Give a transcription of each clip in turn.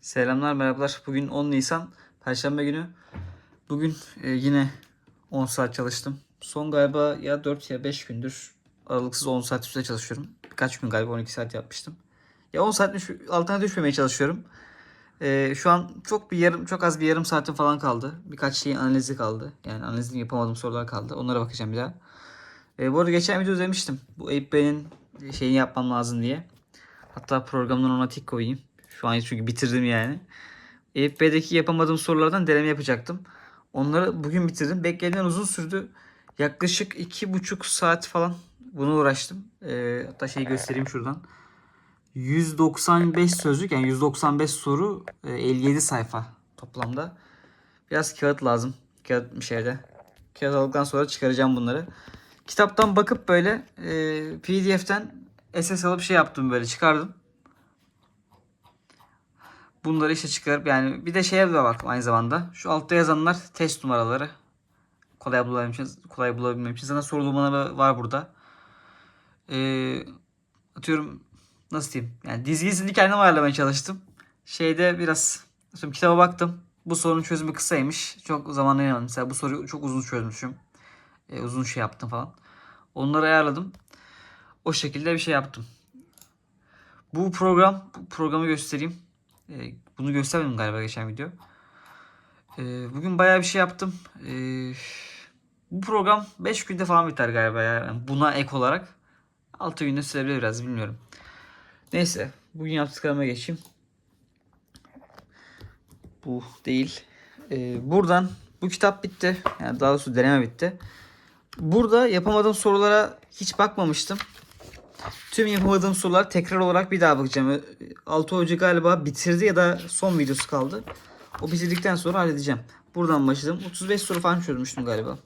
Selamlar merhabalar. Bugün 10 Nisan Perşembe günü. Bugün e, yine 10 saat çalıştım. Son galiba ya 4 ya 5 gündür aralıksız 10 saat üstüne çalışıyorum. Birkaç gün galiba 12 saat yapmıştım. Ya 10 saat altına düşmemeye çalışıyorum. E, şu an çok bir yarım çok az bir yarım saatim falan kaldı. Birkaç şeyin analizi kaldı. Yani analizini yapamadığım sorular kaldı. Onlara bakacağım bir daha. E, bu arada geçen video demiştim. Bu Eyüp Bey'in şeyini yapmam lazım diye. Hatta programdan ona tik koyayım. Şu an çünkü bitirdim yani. Eyüp Bey'deki yapamadığım sorulardan deneme yapacaktım. Onları bugün bitirdim. Beklediğimden uzun sürdü. Yaklaşık iki buçuk saat falan bunu uğraştım. E, hatta şeyi göstereyim şuradan. 195 sözlük yani 195 soru e, 57 sayfa toplamda. Biraz kağıt lazım. Kağıt bir şeyde. Kağıt aldıktan sonra çıkaracağım bunları. Kitaptan bakıp böyle e, PDF'ten SS alıp şey yaptım böyle çıkardım. Bunları işte çıkarıp yani bir de şeye de baktım aynı zamanda. Şu altta yazanlar test numaraları. Kolay bulabilmem için, kolay bulabilmem için. Zaten soru numaraları var burada. Ee, atıyorum nasıl diyeyim? Yani dizgisini kendim ayarlamaya çalıştım. Şeyde biraz atıyorum kitaba baktım. Bu sorunun çözümü kısaymış. Çok zamanlayamadım. Mesela bu soruyu çok uzun çözmüşüm. Ee, uzun şey yaptım falan. Onları ayarladım. O şekilde bir şey yaptım. Bu program, bu programı göstereyim. Ee, bunu göstermedim galiba geçen video. Ee, bugün bayağı bir şey yaptım. Ee, bu program 5 günde falan biter galiba ya. Yani buna ek olarak. 6 günde sürebilir biraz bilmiyorum. Neyse. Bugün yaptıklarıma geçeyim. Bu değil. Buradan bu kitap bitti. Yani daha doğrusu deneme bitti. Burada yapamadığım sorulara hiç bakmamıştım. Tüm yapamadığım sorular tekrar olarak bir daha bakacağım. 6 Hoca galiba bitirdi ya da son videosu kaldı. O bitirdikten sonra halledeceğim. Buradan başladım. 35 soru falan çözmüştüm galiba.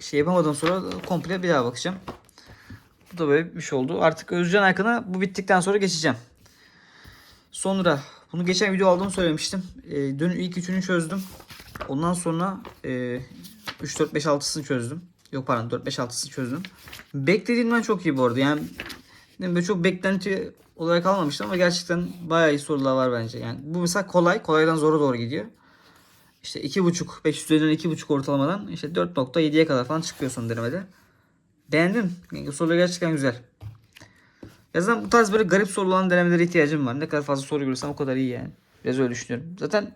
Şey yapamadığım sonra komple bir daha bakacağım. Bu da böyle bir şey oldu. Artık Özcan Akın'a bu bittikten sonra geçeceğim. Sonra bunu geçen video aldığımı söylemiştim. E, dün ilk üçünü çözdüm. Ondan sonra e, 3, 4, 5, 6'sını çözdüm. Yok pardon 4, 5, 6'sını çözdüm. Beklediğimden çok iyi bu arada. Yani böyle çok beklenti olarak almamıştım ama gerçekten bayağı iyi sorular var bence. Yani bu mesela kolay. Kolaydan zora doğru gidiyor. İşte 2.5 500 üzerinden 2.5 ortalamadan işte 4.7'ye kadar falan çıkıyor son denemede. Beğendim. Yani sorular gerçekten güzel. Ya bu tarz böyle garip sorulan denemelere ihtiyacım var. Ne kadar fazla soru görürsem o kadar iyi yani. Biraz öyle düşünüyorum. Zaten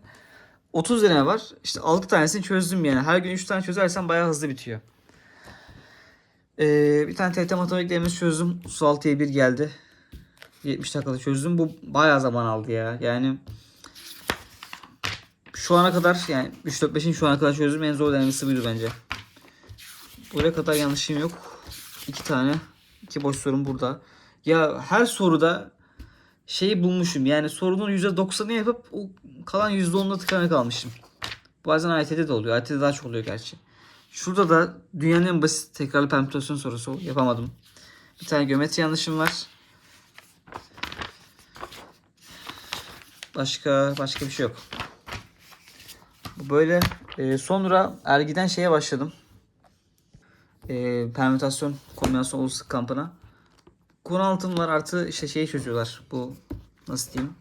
30 deneme var. İşte 6 tanesini çözdüm yani. Her gün 3 tane çözersen bayağı hızlı bitiyor. Ee, bir tane TRT matematik denemesi çözdüm. 36'ya 1 geldi. 70 dakikada çözdüm. Bu bayağı zaman aldı ya. Yani şu ana kadar yani 3 4 5'in şu ana kadar çözdüğüm en zor denemesi buydu bence. Buraya kadar yanlışım yok. 2 tane. 2 boş sorum burada. Ya her soruda şeyi bulmuşum. Yani sorunun %90'ını yapıp o kalan %10'unda tıkanık kalmışım. Bazen AYT'de de oluyor. AYT'de daha çok oluyor gerçi. Şurada da dünyanın en basit tekrarlı permütasyon sorusu. Yapamadım. Bir tane geometri yanlışım var. Başka başka bir şey yok. Böyle. Ee, sonra ergiden şeye başladım. Ee, permütasyon kombinasyon olasılık kampına. Konu altın var artı işte şeyi çözüyorlar. Bu nasıl diyeyim?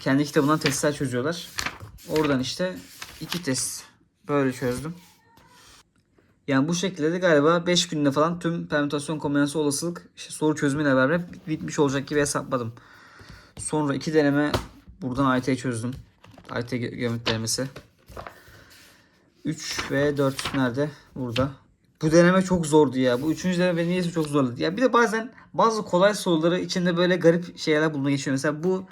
Kendi kitabından testler çözüyorlar. Oradan işte iki test böyle çözdüm. Yani bu şekilde de galiba 5 günde falan tüm permütasyon kombinasyon olasılık işte soru çözümüyle beraber bitmiş olacak gibi hesapladım. Sonra iki deneme buradan AYT çözdüm. Ge- geometri denemesi. 3 ve 4 nerede? Burada. Bu deneme çok zordu ya. Bu üçüncü deneme beni niyeyse çok zorladı. Ya bir de bazen bazı kolay soruları içinde böyle garip şeyler bulma geçiyor. Mesela bu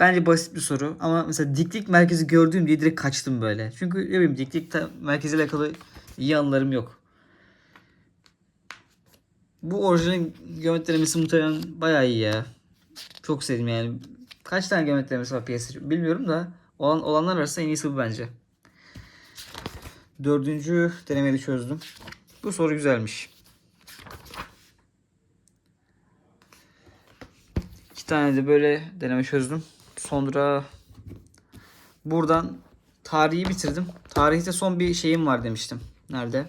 bence basit bir soru ama mesela diklik merkezi gördüğüm diye direkt kaçtım böyle. Çünkü ne bileyim diklik merkeziyle alakalı iyi anılarım yok. Bu orijinal geometri muhtemelen bayağı iyi ya. Çok sevdim yani. Kaç tane geometri var piyasada bilmiyorum da olan, olanlar arasında en iyisi bu bence. Dördüncü denemeyi de çözdüm. Bu soru güzelmiş. İki tane de böyle deneme çözdüm. Sonra buradan tarihi bitirdim. Tarihte son bir şeyim var demiştim. Nerede?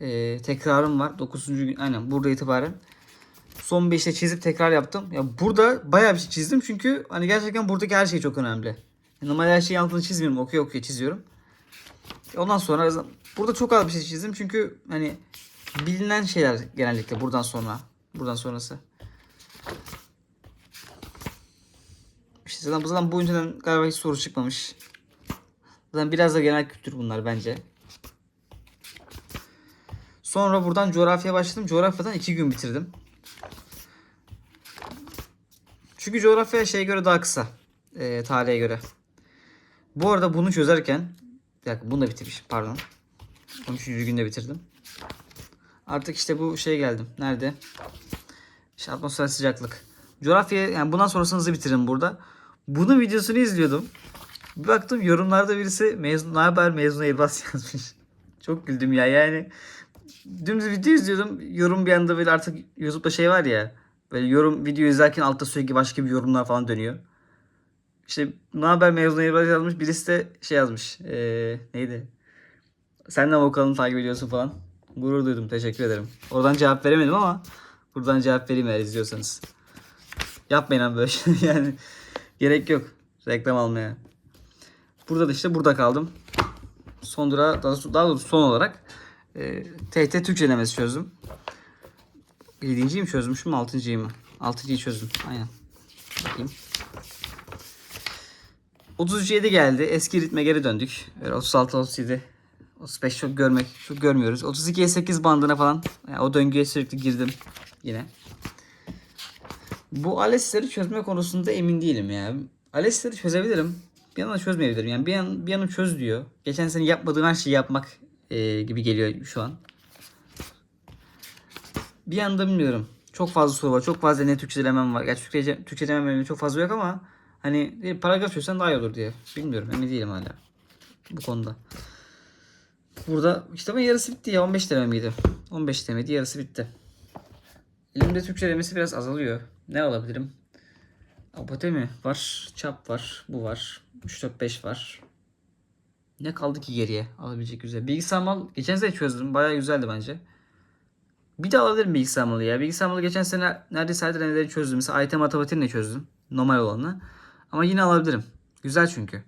Ee, tekrarım var. 9. gün aynen burada itibaren. Son bir işte çizip tekrar yaptım. Ya burada bayağı bir şey çizdim çünkü hani gerçekten buradaki her şey çok önemli. Normalde her şeyi altını çizmiyorum. Okuya okuya çiziyorum. Ondan sonra burada çok az bir şey çizdim çünkü hani bilinen şeyler genellikle buradan sonra. Buradan sonrası. Zaten, zaten bu önceden galiba hiç soru çıkmamış. Zaten biraz da genel kültür bunlar bence. Sonra buradan coğrafya başladım. Coğrafyadan iki gün bitirdim. Çünkü coğrafya şeye göre daha kısa. E, tarihe göre. Bu arada bunu çözerken bir bunu da bitirmişim pardon. 13. günde bitirdim. Artık işte bu şey geldim. Nerede? İşte atmosfer sıcaklık. Coğrafya yani bundan sonrasını hızlı bitiririm burada. Bunun videosunu izliyordum. Bir baktım yorumlarda birisi mezun ne haber mezun Elbas yazmış. Çok güldüm ya yani. Dümdüz video izliyordum. Yorum bir anda böyle artık YouTube'da şey var ya. Böyle yorum video izlerken altta sürekli başka bir yorumlar falan dönüyor. İşte ne haber mezun Elbas yazmış. Birisi de şey yazmış. Ee, neydi? Sen de vokalını takip ediyorsun falan. Gurur duydum. Teşekkür ederim. Oradan cevap veremedim ama buradan cevap vereyim eğer izliyorsanız. Yapmayın abi böyle şey. yani. Gerek yok reklam almaya. Burada da işte burada kaldım. Sonra daha, daha doğrusu son olarak e, TT Türkçe denemesi çözdüm. 7.yi mi çözmüşüm 6.yı mı? 6.yı çözdüm. Aynen. Bakayım. 37 geldi. Eski ritme geri döndük. Böyle 36 37 35 çok görmek çok görmüyoruz. 32'ye 8 bandına falan yani o döngüye sürekli girdim yine. Bu ALES'leri çözme konusunda emin değilim ya. ALES'leri çözebilirim. Bir yandan çözmeyebilirim. Yani bir, yan, bir yanım çöz diyor. Geçen sene yapmadığım her şeyi yapmak e, gibi geliyor şu an. Bir yanda bilmiyorum. Çok fazla soru var. Çok fazla ne Türkçe denemem var. Gerçi Türkçe, Türkçe denemem çok fazla yok ama hani paragraf çözsen daha iyi olur diye. Bilmiyorum. Emin değilim hala. Bu konuda. Burada kitabın yarısı bitti ya. 15 deneme miydi? 15 denemeydi. Yarısı bitti. Elimde Türkçe denemesi biraz azalıyor. Ne alabilirim? Apotemi var. Çap var. Bu var. 3 4 5 var. Ne kaldı ki geriye alabilecek güzel. Bilgisayar mal geçen sene çözdüm. Bayağı güzeldi bence. Bir de alabilirim bilgisayar malı ya. Bilgisayar malı geçen sene neredeyse her denemeleri çözdüm. Mesela AYT matematiğini çözdüm. Normal olanı. Ama yine alabilirim. Güzel çünkü.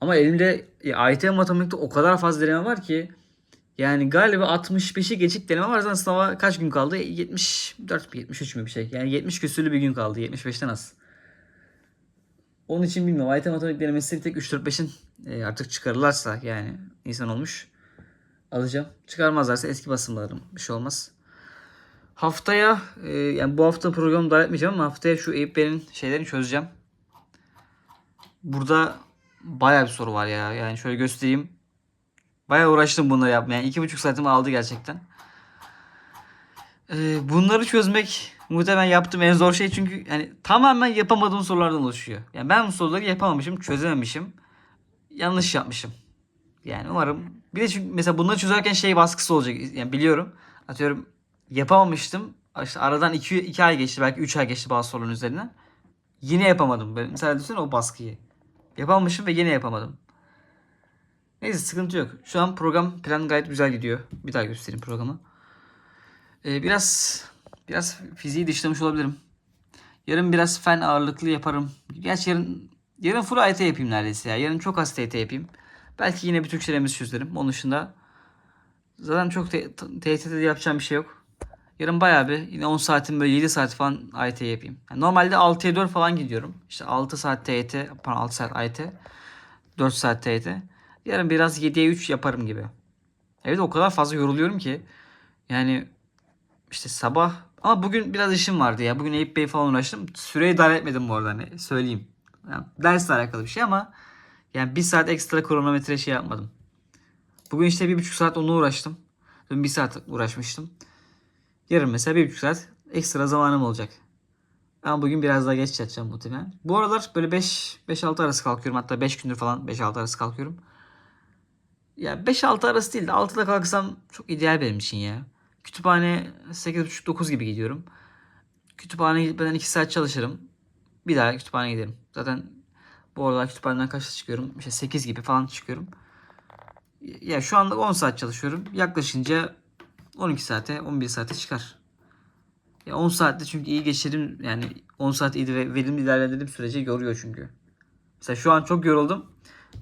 Ama elimde AYT matematikte o kadar fazla deneme var ki yani galiba 65'i geçik deneme var. Zaten sınava kaç gün kaldı? 74 mi 73 mü bir şey. Yani 70 küsürlü bir gün kaldı. 75'ten az. Onun için bilmiyorum. AYT matematik denemesi bir tek 3-4-5'in e, artık çıkarırlarsa yani insan olmuş. Alacağım. Çıkarmazlarsa eski basımla alırım. Bir şey olmaz. Haftaya e, yani bu hafta programı dahil etmeyeceğim ama haftaya şu Eyüp şeylerini çözeceğim. Burada bayağı bir soru var ya. Yani şöyle göstereyim. Bayağı uğraştım bunları yapmaya. İki buçuk saatimi aldı gerçekten. Ee, bunları çözmek muhtemelen yaptığım en zor şey çünkü yani tamamen yapamadığım sorulardan oluşuyor. Yani ben bu soruları yapamamışım, çözememişim. Yanlış yapmışım. Yani umarım. Bir de çünkü mesela bunları çözerken şey baskısı olacak. Yani biliyorum. Atıyorum yapamamıştım. İşte aradan 2 2 ay geçti, belki 3 ay geçti bazı soruların üzerinden. Yine yapamadım. Mesela düşünsene o baskıyı. Yapamamışım ve yine yapamadım. Neyse sıkıntı yok. Şu an program plan gayet güzel gidiyor. Bir daha göstereyim programı. Ee, biraz biraz fiziği dışlamış olabilirim. Yarın biraz fen ağırlıklı yaparım. Gerçi yarın yarın full AYT yapayım neredeyse ya. Yarın çok az TYT yapayım. Belki yine bir Türkçe denemesi çözerim. Onun dışında zaten çok TYT'de yapacağım bir şey yok. Yarın bayağı bir yine 10 saatim böyle 7 saat falan AYT yapayım. Yani normalde 6'ya 4 falan gidiyorum. İşte 6 saat TYT, pardon 6 saat AYT, 4 saat TYT. Yarın biraz 7'ye 3 yaparım gibi. Evet o kadar fazla yoruluyorum ki. Yani işte sabah ama bugün biraz işim vardı ya. Bugün Eyüp Bey falan uğraştım. Süreyi dar etmedim bu arada hani söyleyeyim. Yani dersle alakalı bir şey ama yani bir saat ekstra kronometre şey yapmadım. Bugün işte bir buçuk saat onunla uğraştım. Dün bir saat uğraşmıştım. Yarın mesela bir buçuk saat ekstra zamanım olacak. Ama bugün biraz daha geç yatacağım muhtemelen. Bu aralar böyle 5-6 arası kalkıyorum. Hatta 5 gündür falan 5-6 arası kalkıyorum. Ya 5-6 arası değil de 6'da kalksam çok ideal benim için ya. Kütüphane 8.30-9 gibi gidiyorum. Kütüphaneye gitmeden 2 saat çalışırım. Bir daha kütüphaneye giderim. Zaten bu aralar kütüphaneden kaçta çıkıyorum? İşte 8 gibi falan çıkıyorum. Ya şu anda 10 saat çalışıyorum. Yaklaşınca 12 saate 11 saate çıkar. Ya 10 saatte çünkü iyi geçirdim yani 10 saat iyi ve verimli ilerlediğim sürece yoruyor çünkü. Mesela şu an çok yoruldum.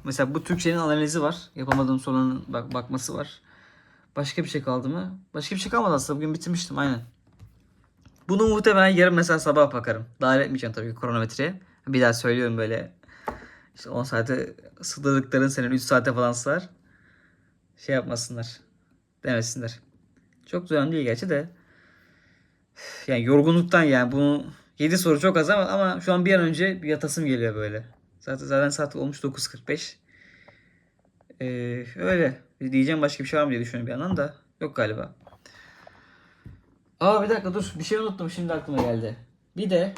Mesela bu Türkçenin analizi var. Yapamadığım sorunun bak bakması var. Başka bir şey kaldı mı? Başka bir şey kalmadı aslında. Bugün bitirmiştim aynen. Bunu muhtemelen yarın mesela sabah bakarım. Dahil etmeyeceğim tabii ki kronometreye. Bir daha söylüyorum böyle. İşte 10 saate sığdırdıkların senin 3 saate falan sığar. Şey yapmasınlar. Demesinler. Çok önemli değil gerçi de. Yani yorgunluktan yani bunu 7 soru çok az ama, ama şu an bir an önce bir yatasım geliyor böyle. Zaten zaten saat olmuş 9.45. Ee, öyle. Diyeceğim başka bir şey var mı diye düşünüyorum bir yandan da. Yok galiba. Aa bir dakika dur. Bir şey unuttum şimdi aklıma geldi. Bir de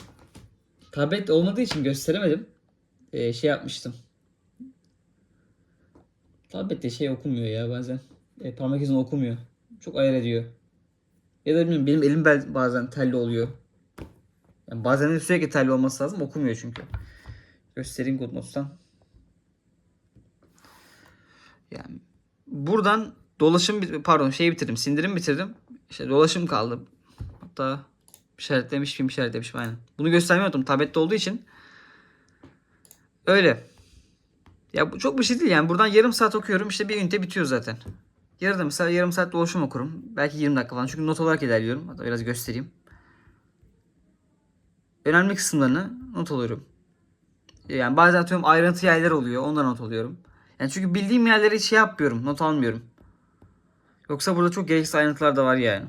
tablet olmadığı için gösteremedim. Ee, şey yapmıştım. Tablette şey okumuyor ya bazen. E, parmak izini okumuyor. Çok ayar ediyor. Ya da bilmiyorum benim elim bazen telli oluyor. Yani bazen de sürekli telli olması lazım. Okumuyor çünkü. Göstereyim Goodnotes'tan. Yani buradan dolaşım pardon şeyi bitirdim. Sindirim bitirdim. İşte dolaşım kaldı. Hatta işaretlemiş miyim işaretlemişim aynen. Bunu göstermiyordum tablette olduğu için. Öyle. Ya bu çok bir şey değil yani. Buradan yarım saat okuyorum. işte bir ünite bitiyor zaten. Yarın da mesela yarım saat dolaşım okurum. Belki 20 dakika falan. Çünkü not olarak ilerliyorum. Hatta biraz göstereyim. Önemli kısımlarını not alıyorum. Yani bazen atıyorum ayrıntı yerler oluyor. Ondan not alıyorum. Yani çünkü bildiğim yerleri şey yapmıyorum. Not almıyorum. Yoksa burada çok gereksiz ayrıntılar da var yani.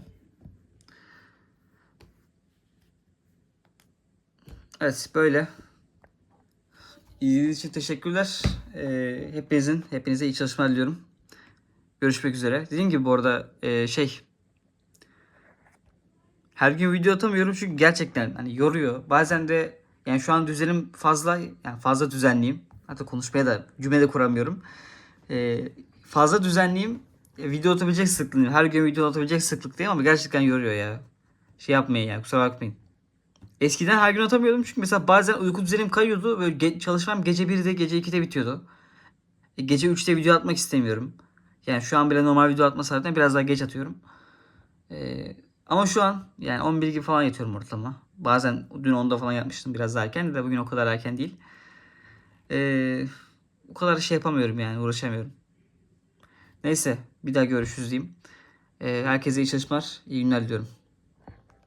Evet böyle. İzlediğiniz için teşekkürler. Ee, hepinizin, hepinize iyi çalışmalar diliyorum. Görüşmek üzere. Dediğim gibi bu arada e, şey her gün video atamıyorum çünkü gerçekten hani yoruyor. Bazen de yani şu an düzenim fazla yani fazla düzenliyim. Hatta konuşmaya da cümle de kuramıyorum. Ee, fazla düzenliyim. E, video atabilecek sıklıktayım. Her gün video atabilecek sıklıktayım ama gerçekten yoruyor ya. Şey yapmayın ya kusura bakmayın. Eskiden her gün atamıyordum çünkü mesela bazen uyku düzenim kayıyordu. Böyle ge- çalışmam gece 1'de gece 2'de bitiyordu. E, gece 3'te video atmak istemiyorum. Yani şu an bile normal video atma saatinden biraz daha geç atıyorum. Ee, ama şu an yani 11 gibi falan yatıyorum ortalama. Bazen dün 10'da falan yapmıştım biraz daha erken de bugün o kadar erken değil. Ee, o kadar şey yapamıyorum yani uğraşamıyorum. Neyse bir daha görüşürüz diyeyim. Ee, herkese iyi çalışmalar, iyi günler diliyorum.